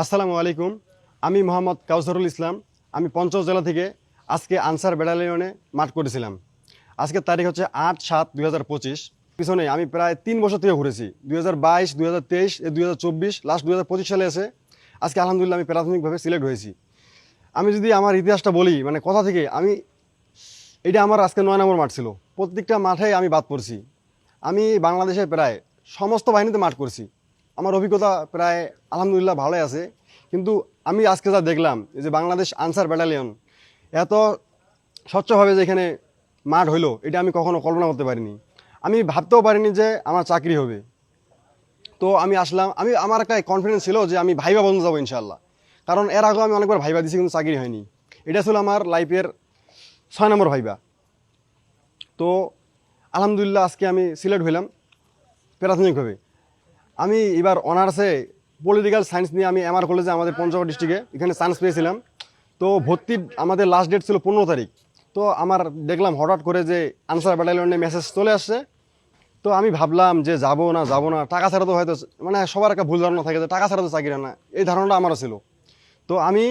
আসসালামু আলাইকুম। আমি মোহাম্মদ কাউসারুল ইসলাম। আমি পঞ্চম জেলা থেকে আজকে আনসার ব্যাটালিয়নে মাঠ করেছিলাম। আজকের তারিখ হচ্ছে আট সাত দুই হাজার পঁচিশ। পিছনে আমি প্রায় তিন বছর থেকে ঘুরেছি। দুই হাজার বাইশ, দুই হাজার তেইশ দুই হাজার চব্বিশ লাস্ট দুই হাজার পঁচিশ সালে এসে আজকে আলহামদুলিল্লাহ আমি প্রাথমিকভাবে সিলেক্ট হয়েছি। আমি যদি আমার ইতিহাসটা বলি মানে কথা থেকে, আমি, এটা আমার আজকে নয় নম্বর মাঠ ছিল। প্রত্যেকটা মাঠে আমি বাদ পড়ছি। আমি বাংলাদেশে প্রায় সমস্ত বাহিনীতে মাঠ করছি। আমার অভিজ্ঞতা প্রায় আলহামদুলিল্লাহ ভালোই আছে। কিন্তু আমি আজকে যা দেখলাম যে বাংলাদেশ আনসার ব্যাটালিয়ন, এত স্বচ্ছভাবে যে এখানে মাঠ হইল, এটা আমি কখনো কল্পনা করতে পারিনি। আমি ভাবতেও পারিনি যে আমার চাকরি হবে। তো আমি আসলাম, আমি, আমার একটা কনফিডেন্স ছিল যে আমি ভাইবা বন্ধু যাব ইনশাল্লাহ কারণ এর আগেও আমি অনেকবার ভাইবা দিছি, কিন্তু চাকরি হয়নি। এটা ছিল আমার লাইফের ছয় নম্বর ভাইবা। তো আলহামদুলিল্লাহ আজকে আমি সিলেক্ট হইলাম প্রাথমিকভাবে। আমি এবার অনার্সে পলিটিক্যাল সায়েন্স নিয়ে আমি এমআর কলেজে আমাদের পঞ্চগড় ডিস্ট্রিক্টে এখানে চান্স পেয়েছিলাম। তো ভর্তির আমাদের লাস্ট ডেট ছিল পনেরো তারিখ। তো আমার দেখলাম হঠাৎ করে যে আনসার ব্যাটালিয়নে মেসেজ চলে আসছে। তো আমি ভাবলাম যে যাব না যাব না, টাকা ছাড়া তো হয়তো মানে সবার একটা ভুল ধারণা থাকে যে টাকা ছাড়া তো চাকরি না। এই ধারণাটা আমারও ছিল। তো আমি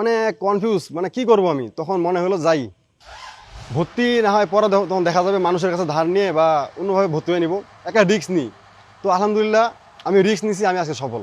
অনেক কনফিউজ মানে কি করব আমি? তখন মনে হলো যাই। ভর্তি না হয় পরে তখন দেখা যাবে মানুষের কাছে ধার নিয়ে বা অন্যভাবে ভর্তি হয়ে নিব। একটা রিস্ক নিই। তো আলহামদুলিল্লাহ আমি রিস্ক নিছি আমি আজকে সফল।